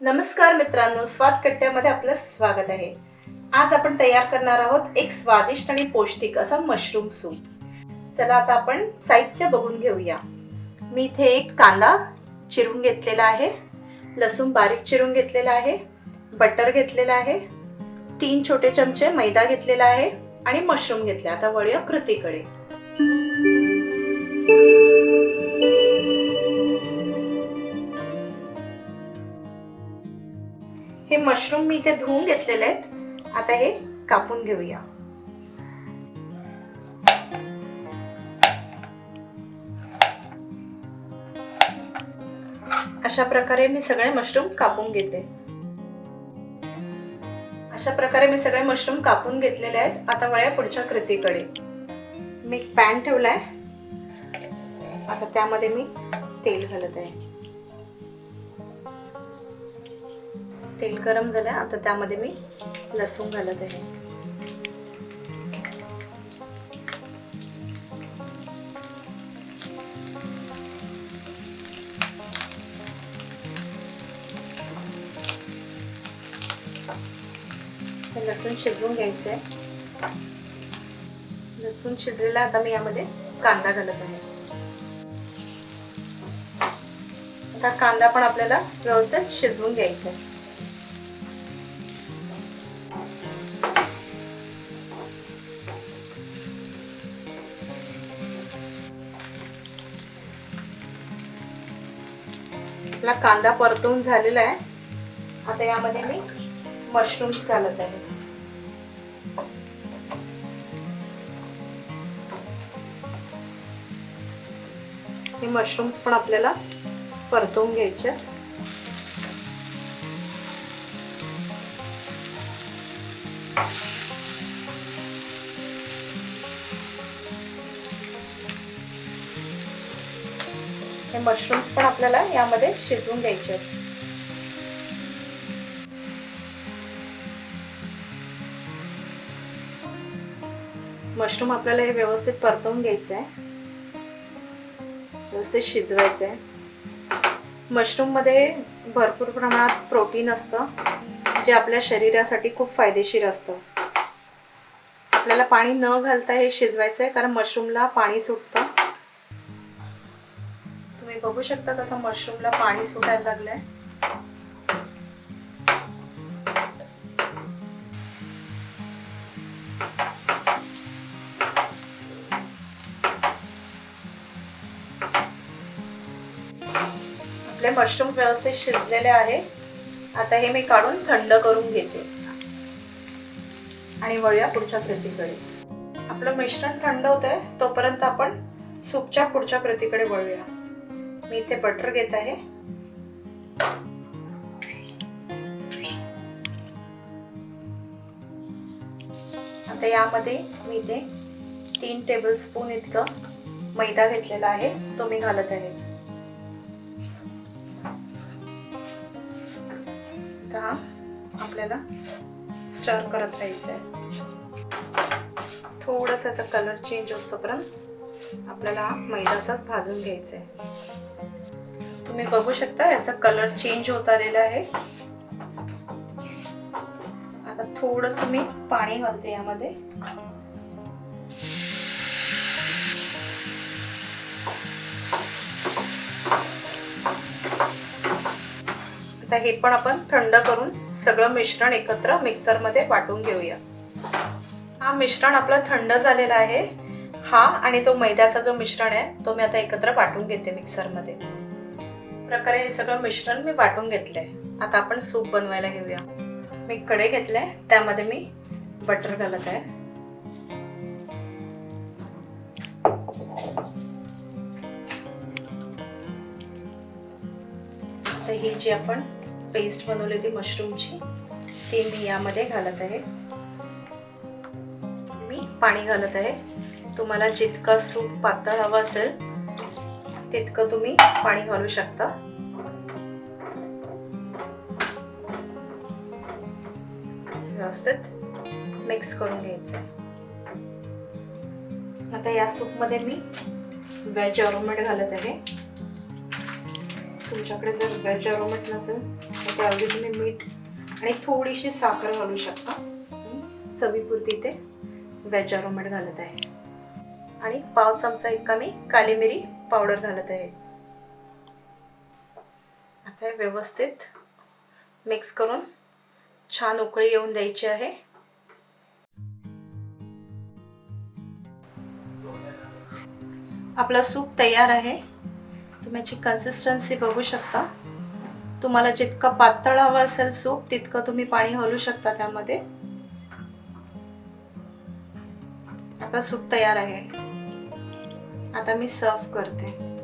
नमस्कार मित्रांनो स्वाद कट्ट्यामध्ये आपलं स्वागत आहे. आज आपण तयार करणार आहोत एक स्वादिष्ट आणि पौष्टिक असा मशरूम सूप चला आता आपण साहित्य बघून घेऊया. मी इथे एक कांदा चिरून घेतलेला आहे लसूण बारीक चिरून घेतलेला आहे बटर घेतलेला आहे तीन छोटे चमचे मैदा घेतलेला आहे आणि मशरूम घेतले. आता वळूया कृतीकडे. हे मशरूम मी इथे धुवून घेतलेले आहेत. आता हे कापून घेऊया. अशा प्रकारे मी सगळे मशरूम कापून घेते अशा प्रकारे मी सगळे मशरूम कापून घेतलेले आहेत. आता वळ्या पुढच्या कृतीकडे. मी एक पॅन ठेवलाय. आता त्यामध्ये मी तेल घालत आहे. तेल गरम झालं आता त्यामध्ये मी लसूण घालत आहे. लसूण शिजवून घ्यायचं आहे लसूण शिजलेला आता मी यामध्ये कांदा घालत आहे. आता कांदा पण आपल्याला व्यवस्थित शिजवून घ्यायचा आहे आपला कांदा परतून झालेला आहे आता यामध्ये मी मशरूम्स घालत आहे हे मशरूम्स पण आपल्याला परतवून घ्यायचे आहेत. हे मशरूम्स पण आपल्याला यामध्ये शिजवून घ्यायचे आहेत. मशरूम आपल्याला हे व्यवस्थित परतवून घ्यायचं आहे व्यवस्थित शिजवायचं आहे मशरूममध्ये भरपूर प्रमाणात प्रोटीन असतं जे आपल्या शरीरासाठी खूप फायदेशीर असतं. आपल्याला पाणी न घालता हे शिजवायचं आहे कारण मशरूमला पाणी सुटतं. तुम्ही बघू शकता कसं मशरूमला पाणी सुटायला लागलंय. आपले मशरूम व्यवस्थित शिजलेले आहे. आता हे मी काढून थंड करून घेते. आणि वळूया पुढच्या कृतीकडे. आपलं मिश्रण थंड होत आहे तोपर्यंत आपण सूपच्या पुढच्या कृतीकडे वळूया. मी इथे बटर घेत आहे. आता यामध्ये मी इथे तीन टेबल स्पून इतकं मैदा घेतलेला आहे तो मी घालत आहे. आता हा आपल्याला स्टर करत राहायचं आहे. थोडंसं याचा कलर चेंज असतोपर्यंत आपल्याला हा मैदा असाच भाजून घ्यायचा आहे. तुम्ही बघू शकता याचा कलर चेंज होत आलेला आहे. आता थोडस मी पाणी घालते यामध्ये. आता हे पण आपण थंड करून सगळं मिश्रण एकत्र मिक्सरमध्ये वाटून घेऊया. हा मिश्रण आपलं थंड झालेला आहे. हा आणि तो मैद्याचा जो मिश्रण आहे तो मी आता एकत्र वाटून घेते मिक्सरमध्ये. प्रकारे हे सगळं मिश्रण मी वाटून घेतलंय. आता आपण सूप बनवायला घेऊया. मी कडे घेतलंय त्यामध्ये मी बटर घालत आहे. आता ही जी आपण पेस्ट बनवली होती मशरूमची ती मी यामध्ये घालत आहे. मी पाणी घालत आहे. तुम्हाला जितका सूप पातळ हवा असेल तितकं तुम्ही पाणी घालू शकता. व्यवस्थित मिक्स करून घ्यायचं आता या सूपमध्ये मी व्हेज अरोमेट घालत आहे. तुमच्याकडे जर व्हेज अरोमेट नसेल तर त्याऐवजी तुम्ही मीठ आणि थोडीशी साखर घालू शकता. चवीपुरती ते वेज अरोमेट घालत आहे. आणि पाव चमचा इतका मी काली मिरी पावडर घालत आहे. आता हे व्यवस्थित मिक्स करून छान उकळी येऊन द्यायची आहे. आपला सूप तयार आहे. तुम्ही याची कन्सिस्टन्सी बघू शकता. तुम्हाला जितकं पातळ हवं असेल सूप तितकं तुम्ही पाणी घालू शकता त्यामध्ये. आपला सूप तयार आहे. आता मी सर्व करते.